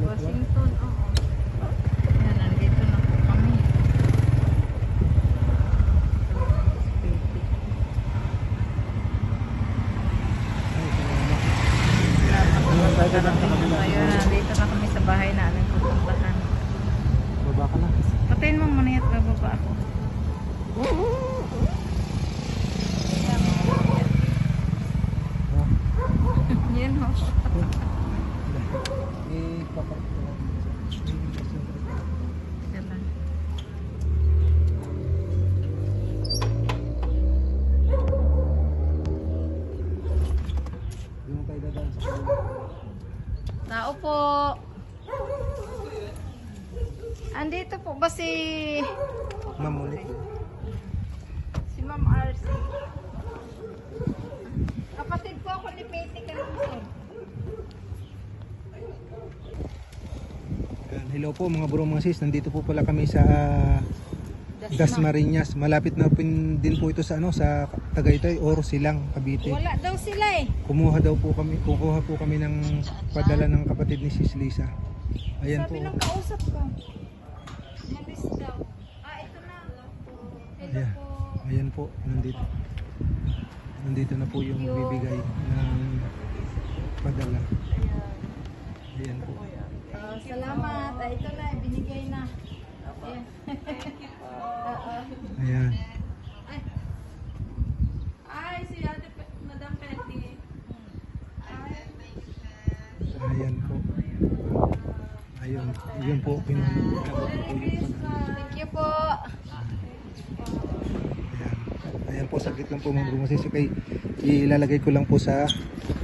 Washington, oo. Yan, nandito na po kami. Ayun, nandito na kami sa bahay na aming pupuntahan. Baba ka na. Patayin mo muna yan, bababa ako. Ah, Yan ho. Eh, papark ko lang. Yan lang. Hindi mo tayo dadaan sa kabila. Tao po. Andito po ba si Mamulit. si Ma'am RC? Kapatid po ako ni Pete Caluson. Ayan, Hello po mga bro mga sis, nandito po pala kami sa Dasmariñas. Malapit na pin, din po ito sa ano sa Tagaytay or Silang, Cavite. Wala daw sila eh. Kumuha daw po kami, kukuha po kami ng padala ng kapatid ni Sis Lisa. Ayan po. Sabi ng kausap ko. Malis daw. Ah, ito na. Hello Ayan. po. Ayan po, nandito. Nandito na po yung bibigay ng padala. Ayan po. Ah, salamat. Ah, ito na, binigay na. Ayan. Oo. Ayan. Ay. Ay, si Ate Pe- Madam Petty. Ayan po. Ayun, yun po, pinuha po yung. Thank you po. Ayan. Ayan po, saglit lang po mga bro. Kasi kay ilalagay ko lang po sa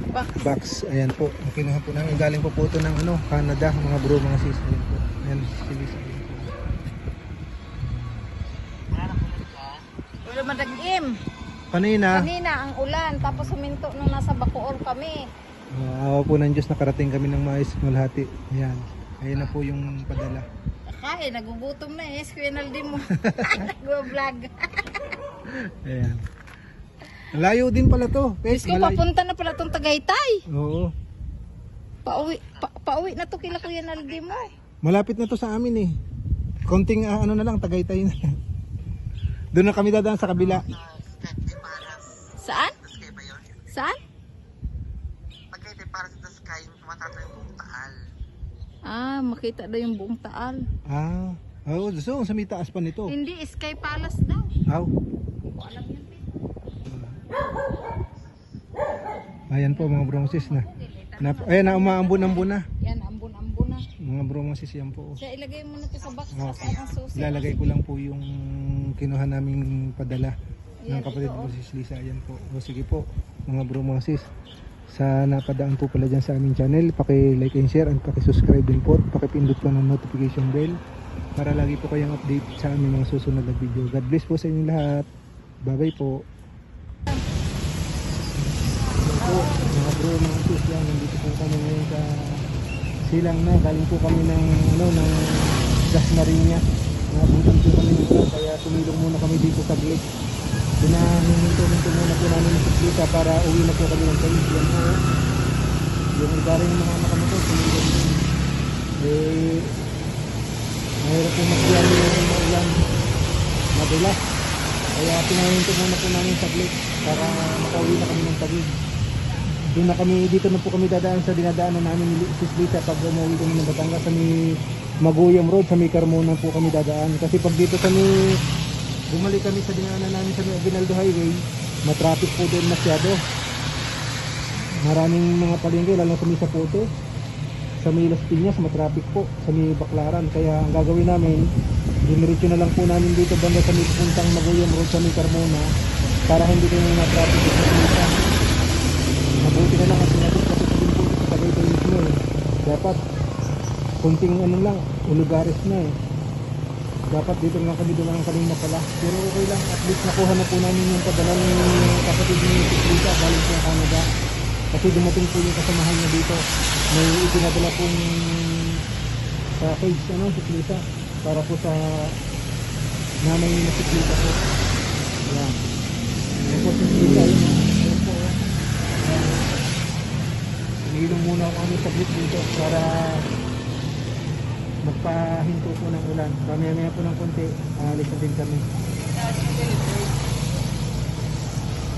Box. box. Ayan po. Kinuha po namin. Galing po po ito ng ano, Canada, mga bro, mga sis. Ayan po. Ayan, si Lisa. Ayan po. Wala madagim. Kanina, Kanina ang ulan, tapos huminto nung nasa Bacoor kami. uh, awa po ng Diyos, nakarating kami ng maayos malhati. Ayan. Ayan na po yung padala. Kaya, nagugutom na eh. Squinal din mo. Nag-vlog. Ayan. Layo din pala to. Guys, Ko, malayo. papunta na pala tong Tagaytay. Oo. Pauwi, pa, pauwi na to kila Kuya Naldi mo. Malapit na to sa amin eh. Konting ah, ano na lang, Tagaytay na. Doon na kami dadaan sa kabila. Saan? Saan? Pagkaitin para sa sky, matatayo yung buong taal. Ah, makita daw yung buong taal. Ah. Oo, so sa may taas pa nito. Hindi, Sky Palace daw. Aw. Hindi ko alam yun. Ayan po mga brosis na. na ayan na umaambon-ambon na. Yan, ambon-ambon na. Mga brosis yan po. Siya, ilagay mo na to sa box. Okay. Okay. Ang susi. Ilalagay ko lang po yung kinuha naming padala ng kapatid ito, ko oh. si Lisa. Ayan po. O sige po mga bro mga sis. Sa napadaan po pala dyan sa aming channel, paki-like and share and paki-subscribe din po. Paki-pindot po ng notification bell para lagi po kayong update sa aming mga susunod na video. God bless po sa inyo lahat. Bye-bye po. Ayan po, mga bro, mga sis yan, nandito po kami ngayon sa silang na, galing po kami ng, ano, ng Dasmariñas. Nabutan po kami ng kaya tumilong muna kami dito sa glit. Pinahihinto-hinto muna po namin ng siklita para uwi na po kami ng kalis. Yan po, oh. yung iba rin mga nakamotor, tumilong. Eh, mahirap po magyari yung maulan. Madulas. Kaya pinahinto muna po namin sa glit para makauwi na kami ng tagig. Doon na kami, dito na po kami dadaan sa dinadaanan namin ni Sis Lisa pag umuwi kami ng Batangas sa may Maguyam Road, sa may Carmona po kami dadaan. Kasi pag dito sa may, bumalik kami sa dinaanan namin sa Aguinaldo Highway, matraffic po doon masyado. Maraming mga palengke, lalo sa may Sapote. Sa may Las Piñas, matraffic po. Sa may Baklaran. Kaya ang gagawin namin, diniretso na lang po namin dito banda sa may puntang Maguyam Road sa may Carmona para hindi kayo matraffic dito sa Lisa. Mabuti na lang at sinabi kasi din po sa Tagaytay mismo eh. Dapat kunting ano lang, ulugares na eh. Dapat dito lang kami dumaan kanina pala. Pero okay lang, at least nakuha na po namin yung padala ng kapatid ni Lisa galing sa Canada. Kasi dumating po yung kasamahan niya dito. May itinadala pong sa cage, ano, siklita. Para po sa nanay na siklita po. Yan. Yan po siklita, yun. Yan po. Yan. Inilong muna ako kami sa dito para magpahinto po ng ulan. Mamaya-maya po ng konti, aalis din kami.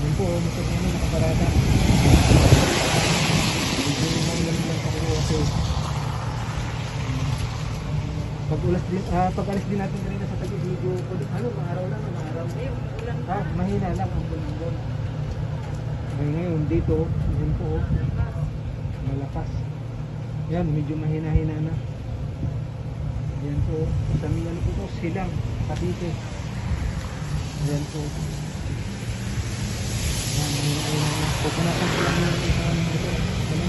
Yan po, gusto ko naman maulan lang ako kasi pag ulas din, ah, pag alis din natin kanina sa Taguig, medyo, ano, maaraw lang, maaraw. Ah, mahina lang ang bulong Ngayon, ngayon, dito, yun po, oh, malakas. Yan, medyo mahina-hina na. Yan po, may ano po to, silang, Cavite. Yan po. Yan, mahina-hina na. Pupunasan ko lang yung ito. Ano?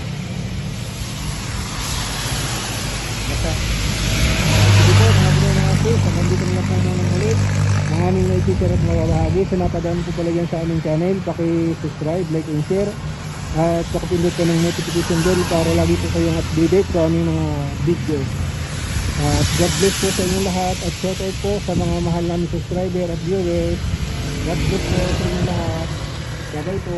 Basta. Sige po, mga bro mga sis, hanggang dito na po muna ulit. Ang aming naititira at mababahagi. Sa napadaan po pala yan sa aming channel, paki-subscribe, like, and share. At pakipindot ko ng notification bell para lagi po kayong updated sa aming mga videos. At God bless po sa inyong lahat at shout out po sa mga mahal namin subscriber at viewers. God bless po sa inyong lahat. Bye-bye po.